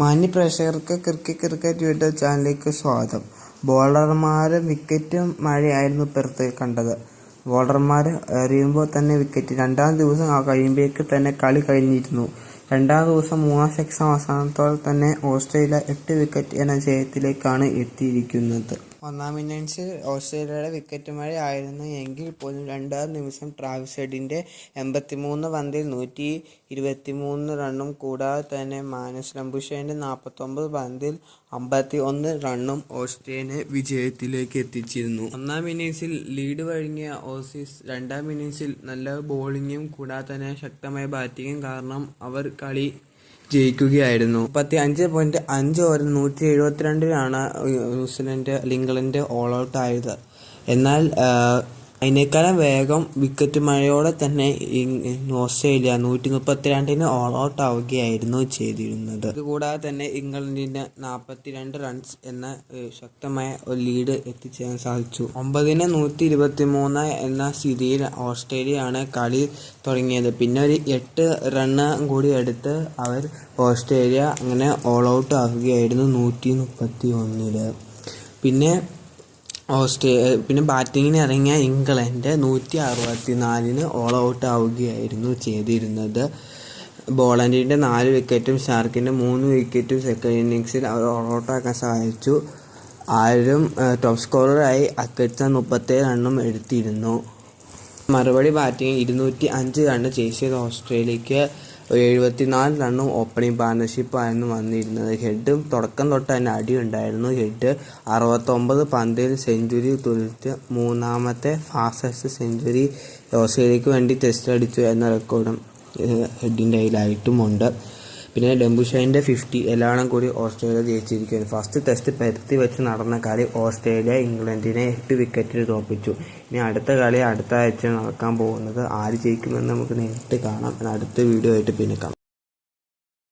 മാന്യ പ്രേക്ഷകർക്ക് cricket cricket YouTube ചാനലിലേക്ക് സ്വാഗതം. ബോളർമാർ വിക്കറ്റും മഴയായിരുന്നു പുറത്ത് കണ്ടത്. ബോളർമാർ എറിയുമ്പോൾ തന്നെ വിക്കറ്റ്. രണ്ടാം ദിവസം കഴിയുമ്പോഴേക്ക് തന്നെ കളി കഴിഞ്ഞിരുന്നു. രണ്ടാം ദിവസം മൂന്നാം സെക്ഷൻ അവസാനത്തോടെ തന്നെ ഓസ്ട്രേലിയ എട്ട് വിക്കറ്റ് എന്ന ജയത്തിലേക്കാണ് എത്തിയിരിക്കുന്നത്. ഒന്നാം ഇന്നിങ്സ് ഓസ്ട്രേലിയയുടെ വിക്കറ്റ് മഴ ആയിരുന്നു എങ്കിൽ പോലും രണ്ടാം നിമിഷം ട്രാവിസ് ഹെഡിന്റെ എൺപത്തിമൂന്ന് പന്തിൽ നൂറ്റി ഇരുപത്തിമൂന്ന് റണ്ണും കൂടാതെ തന്നെ മാനസ് ലംബുഷേന്റെ നാൽപ്പത്തൊമ്പത് പന്തിൽ അമ്പത്തി ഒന്ന് റണ്ണും ഓസ്ട്രേലിയനെ വിജയത്തിലേക്ക് എത്തിച്ചിരുന്നു. ഒന്നാം ഇന്നിങ്സിൽ ലീഡ് വഴങ്ങിയ ഓസീസ് രണ്ടാം ഇന്നിങ്സിൽ നല്ല ബോളിങ്ങും കൂടാതെ തന്നെ ശക്തമായ ബാറ്റിങ്ങും കാരണം അവർ കളി ജയിക്കുകയായിരുന്നു. മുപ്പത്തി അഞ്ച് പോയിന്റ് അഞ്ച് ഓവർ നൂറ്റി എഴുപത്തിരണ്ടിനാണ് New Zealand England all out ആയത്. എന്നാൽ അതിനേക്കാളും വേഗം വിക്കറ്റ് മഴയോടെ തന്നെ ഓസ്ട്രേലിയ നൂറ്റി മുപ്പത്തിരണ്ടിന് ഓൾ ഔട്ട് ആവുകയായിരുന്നു ചെയ്തിരുന്നത്. ഇതുകൂടാതെ തന്നെ ഇംഗ്ലണ്ടിന് നാൽപ്പത്തിരണ്ട് റൺസ് എന്ന ശക്തമായ ഒരു ലീഡ് എത്തിച്ചേരാൻ സാധിച്ചു. ഒമ്പതിന് നൂറ്റി ഇരുപത്തി മൂന്ന് എന്ന സ്ഥിതിയിൽ ഓസ്ട്രേലിയയാണ് കളി തുടങ്ങിയത്. പിന്നെ ഒരു എട്ട് റണ്ണ് കൂടി എടുത്ത് അവർ ഓസ്ട്രേലിയ അങ്ങനെ ഓൾ ഔട്ട് ആവുകയായിരുന്നു നൂറ്റി മുപ്പത്തി ഒന്നിൽ പിന്നെ ഓസ്ട്രേ പിന്നെ ബാറ്റിങ്ങിന് ഇറങ്ങിയ ഇംഗ്ലണ്ട് നൂറ്റി അറുപത്തി നാലിന് ഓൾ ഔട്ട് ആവുകയായിരുന്നു ചെയ്തിരുന്നത്. ബോളണ്ടിന്റെ നാല് വിക്കറ്റും ഷാർക്കിന്റെ മൂന്ന് വിക്കറ്റും സെക്കൻഡ് ഇന്നിങ്സിൽ അവർ ഓൾ ഔട്ട് ആക്കാൻ സഹായിച്ചു. ആരും ടോപ്പ് സ്കോററായി അക്കറ്റ്സൺ മുപ്പത്തേഴ് റണ്ണും എടുത്തിരുന്നു. മറുപടി ബാറ്റിംഗ് ഇരുന്നൂറ്റി അഞ്ച് റണ്ണ് ചെയ്ത ഓസ്ട്രേലിയക്ക് എഴുപത്തിനാല് റണ്ണും ഓപ്പണിംഗ് പാർട്ണർഷിപ്പായിരുന്നു വന്നിരുന്നത്. ഹെഡും തുടക്കം തൊട്ട് തന്നെ അടിയുണ്ടായിരുന്നു. ഹെഡ് അറുപത്തൊമ്പത് പന്തിൽ സെഞ്ചുറി തുലിച്ച് മൂന്നാമത്തെ ഫാസ്റ്റസ്റ്റ് സെഞ്ചുറി ഓസ്ട്രേലിയക്ക് വേണ്ടി ടെസ്റ്റ് അടിച്ചു എന്ന റെക്കോർഡും ഹെഡിന്റെ കയ്യിലായിട്ടുമുണ്ട്. പിന്നെ ഡംബുഷൈന്റെ ഫിഫ്റ്റി എല്ലാം കൂടി ഓസ്ട്രേലിയ ജയിച്ചിരിക്കുകയാണ്. ഫസ്റ്റ് ടെസ്റ്റ് പരുത്തി വെച്ച് നടന്ന കളി ഓസ്ട്രേലിയ ഇംഗ്ലണ്ടിനെ എട്ട് വിക്കറ്റിൽ തോൽപ്പിച്ചു ഇനി അടുത്ത കളി അടുത്ത ആഴ്ച നടക്കാൻ പോകുന്നത് ആര് ജയിക്കുമെന്ന് നമുക്ക് നേരിട്ട് കാണാം. അടുത്ത വീഡിയോ ആയിട്ട് പിന്നെ കാണാം.